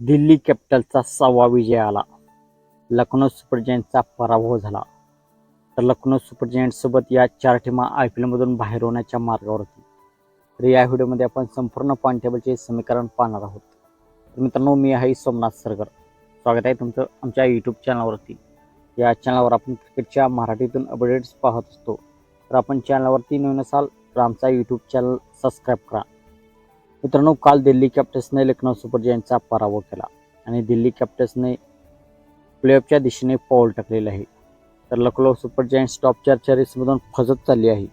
दिल्ली कॅपिटलचा सहावा विजय आला. लखनौ सुपर जायंटचा पराभव झाला. तर लखनौ सुपर जायंटसोबत या चार टीमा आय पी एलमधून बाहेर होण्याच्या मार्गावर होती. तर या व्हिडिओमध्ये आपण संपूर्ण पॉईंट टेबलचे समीकरण पाहणार आहोत. तर मित्रांनो मी आहे सोमनाथ सरगर. स्वागत आहे तुमचं आमच्या यूट्यूब चॅनलवरती या चॅनलवर आपण क्रिकेटच्या मराठीतून अपडेट्स पाहत असतो. तर आपण चॅनलवरती नवीन असाल तर आमचा यूट्यूब चॅनल सबस्क्राईब करा. मित्रांनो काल दिल्ली कॅपिटल्सने लखनौ सुपर जायंटचा पराभव केला आणि दिल्ली कॅपिटल्सने प्लेऑफच्या दिशेने पाऊल टाकलेलं आहे. तर लखनौ सुपर जायंट्स टॉप चारच्या रेसमधून फजत चालली आहे.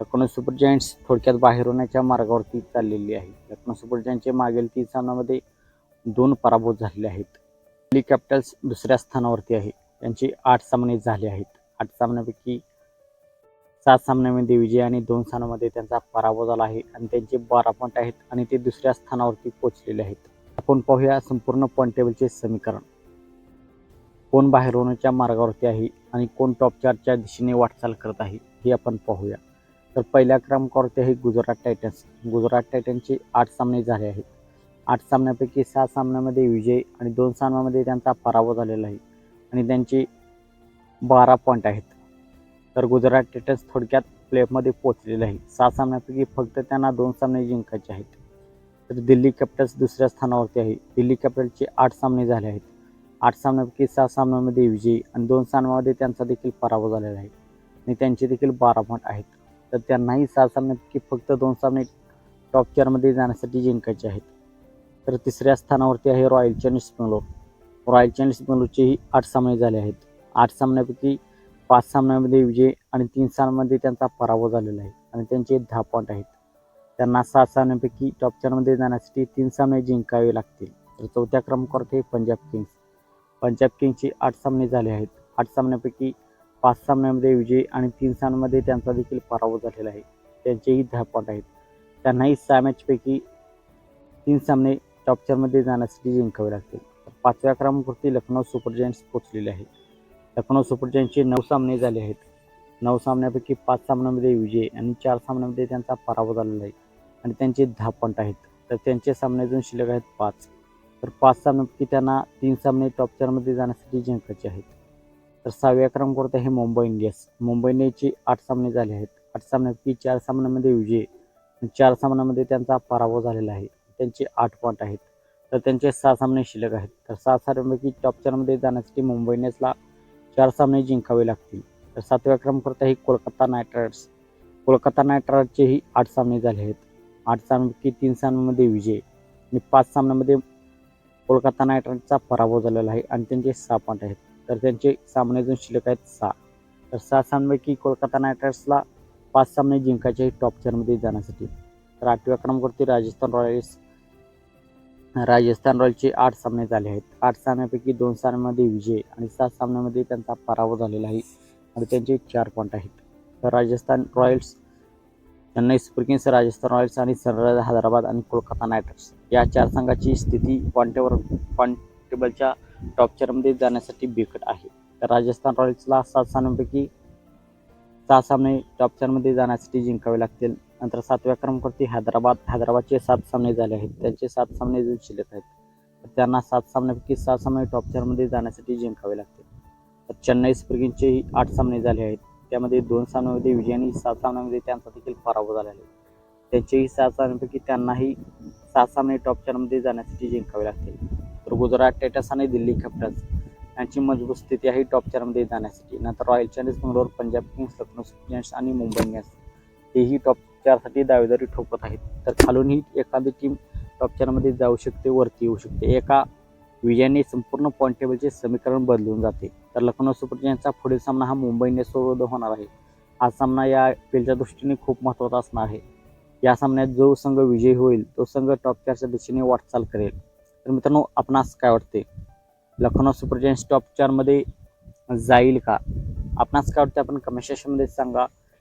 लखनौ सुपर जायंट्स थोडक्यात बाहेर होण्याच्या मार्गावरती चाललेली आहे. लखनौ सुपर जायंटचे मागील तीन सामन्यामध्ये दोन पराभव झालेले आहेत. दिल्ली कॅपिटल्स दुसऱ्या स्थानावरती आहे. त्यांचे आठ सामने झाले आहेत. आठ सामन्यापैकी सात सामन्यामध्ये विजय आणि दोन स्थानामध्ये त्यांचा पराभव झाला आहे आणि त्यांचे बारा पॉईंट आहेत आणि ते दुसऱ्या स्थानावरती पोचलेले आहेत. आपण पाहूया संपूर्ण पॉईंट टेबलचे समीकरण. कोण बाहेर होण्याच्या मार्गावरती आहे आणि कोण टॉप चारच्या दिशेने वाटचाल करत आहे हे आपण पाहूया. तर पहिल्या क्रमांकावरती आहे गुजरात टायटन्स. गुजरात टायटन्सचे आठ सामने झाले आहेत. आठ सामन्यापैकी सहा सामन्यामध्ये विजय आणि दोन सामन्यामध्ये त्यांचा पराभव झालेला आहे. आणि त्यांचे बारा पॉईंट आहेत. तर गुजरात टायटन्स थोडक्यात प्लेऑफमध्ये पोहोचलेले आहे. सहा सामन्यापैकी फक्त त्यांना दोन सामने जिंकायचे आहेत. तर दिल्ली कॅपिटल्स दुसऱ्या स्थानावरती आहे. दिल्ली कॅपिटल्सचे आठ सामने झाले आहेत. आठ सामन्यापैकी सहा सामन्यामध्ये विजयी आणि दोन सामन्यामध्ये त्यांचा देखील पराभव झालेला आहे. आणि त्यांचे देखील बारा पॉईंट आहेत. तर त्यांनाही सहा सामन्यापैकी फक्त दोन सामने टॉप चारमध्ये जाण्यासाठी जिंकायचे आहेत. तर तिसऱ्या स्थानावरती आहे royal challengers Bangalore. Royal challengers बंगलोरचेही आठ सामने झाले आहेत. आठ सामन्यापैकी पाच सामन्यामध्ये विजय आणि तीन सामन्यामध्ये त्यांचा पराभव झालेला आहे. आणि त्यांचे दहा पॉईंट आहेत. त्यांना सात सामन्यांपैकी टॉप चारमध्ये जाण्यासाठी तीन सामने जिंकावे लागतील. तर चौथ्या क्रमांकावर ते पंजाब किंग्स. पंजाब किंग्सचे आठ सामने झाले आहेत. आठ सामन्यापैकी पाच सामन्यामध्ये विजय आणि तीन सामन्यामध्ये त्यांचा देखील पराभव झालेला आहे. त्यांचेही दहा पॉईंट आहेत. त्यांनाही सहा मॅचपैकी तीन सामने टॉप चारमध्ये जाण्यासाठी जिंकावे लागतील. पाचव्या क्रमांकावरती लखनौ सुपर जायंट्स पोचलेले आहे लखनौ सुपर जायंटचे नऊ सामने झाले आहेत. नऊ सामन्यापैकी पाच सामन्यामध्ये विजय आणि चार सामन्यामध्ये त्यांचा पराभव झालेला आहे. आणि त्यांचे दहा पॉईंट आहेत. तर त्यांचे सामने अजून शिल्लक आहेत पाच. तर पाच सामन्यापैकी त्यांना तीन सामने टॉप चारमध्ये जाण्यासाठी जिंकायचे आहेत. तर सहाव्या क्रमांकावर आहे मुंबई इंडियन्स. मुंबई इंडियन्सचे आठ सामने झाले आहेत. आठ सामन्यापैकी चार सामन्यामध्ये विजय आणि चार सामन्यामध्ये त्यांचा पराभव झालेला आहे. त्यांचे आठ पॉईंट आहेत. तर त्यांचे सहा सामने शिल्लक आहेत. तर सहा सामन्यापैकी टॉप चारमध्ये जाण्यासाठी मुंबई इंडियन्सला चार सामने जिंकावे लागतील. तर सातव्या क्रमांकावर आहे Kolkata knight riders Kolkata knight रायडर्सचेही आठ सामने झाले आहेत. आठ सामन्यापैकी तीन सामन्यामध्ये विजय आणि पाच सामन्यामध्ये कोलकाता नाईट रायडर्सचा पराभव झालेला आहे आणि त्यांचे सहा पॉईंट आहेत. तर त्यांचे सामने अजून शिल्लक आहेत सहा. तर सहा सामन्यापैकी कोलकाता नाईट रायडर्सला पाच सामने जिंकायचे टॉप चारमध्ये जाण्यासाठी. तर आठव्या क्रमांकावरती राजस्थान रॉयल्स राजस्थान रॉयल्सचे आठ सामने झाले आहेत. आठ सामन्यापैकी दोन सामन्यामध्ये विजय आणि सात सामन्यामध्ये त्यांचा पराभव झालेला आहे. आणि त्यांचे चार पॉईंट आहेत. तर Rajasthan royals Chennai super kings Rajasthan royals आणि सनरायझर हैदराबाद आणि कोलकाता नाईट रायडर्स या चार संघाची स्थिती पॉईंटेवर पॉईंट टेबलच्या टॉप चारमध्ये जाण्यासाठी बिकट आहे. तर राजस्थान रॉयल्सला सात सामन्यांपैकी सहा सामने टॉप चारमध्ये जाण्यासाठी जिंकावे लागतील. नंतर सातव्या क्रमांकावरती हैदराबाद हैदराबादचे सात सामने झाले आहेत. त्यांचे सात सामने अजून शिल्लक आहेत. तर त्यांना सात सामन्यापैकी सहा सामने टॉप चारमध्ये जाण्यासाठी जिंकावे लागते तर चेन्नई सुपर किंगचेही आठ सामने झाले आहेत. त्यामध्ये दोन सामन्यामध्ये विजय आणि सात सामन्यामध्ये त्यांचा देखील पराभव झालेला आहे. त्यांचेही सात सामन्यापैकी त्यांनाही सात सामने टॉप चारमध्ये जाण्यासाठी जिंकावे लागतील. तर गुजरात टायटन्स आणि दिल्ली कॅपिटल्स यांची मजबूत स्थिती आहे टॉप चारमध्ये जाण्यासाठी. नंतर royal challengers Bangalore Punjab kings Lucknow super आणि मुंबई इंडियन्स. हेही टॉप चारसाठी दावेदारी ठोकत आहेत. तर खालूनही एखादी टीम टॉप चारमध्ये जाऊ शकते वरती येऊ शकते. एका विजयाने संपूर्ण पॉईंट टेबलचे समीकरण बदलून जाते. तर लखनौ सुपर जायंट्सचा पुढील सामना हा मुंबई इंडियन्ससोबत होणार आहे. हा सामना या पेलच्या दृष्टीने खूप महत्त्वाचा असणार आहे. या सामन्यात जो संघ विजयी होईल तो संघ टॉप चारच्या दिशेने वाटचाल करेल. तर मित्रांनो आपणास काय वाटते? लखनौ सुपर जायंट्स टॉप चारमध्ये जाईल का? आपणास काय वाटते? आपण कमेंट सेक्शनमध्ये सांगा.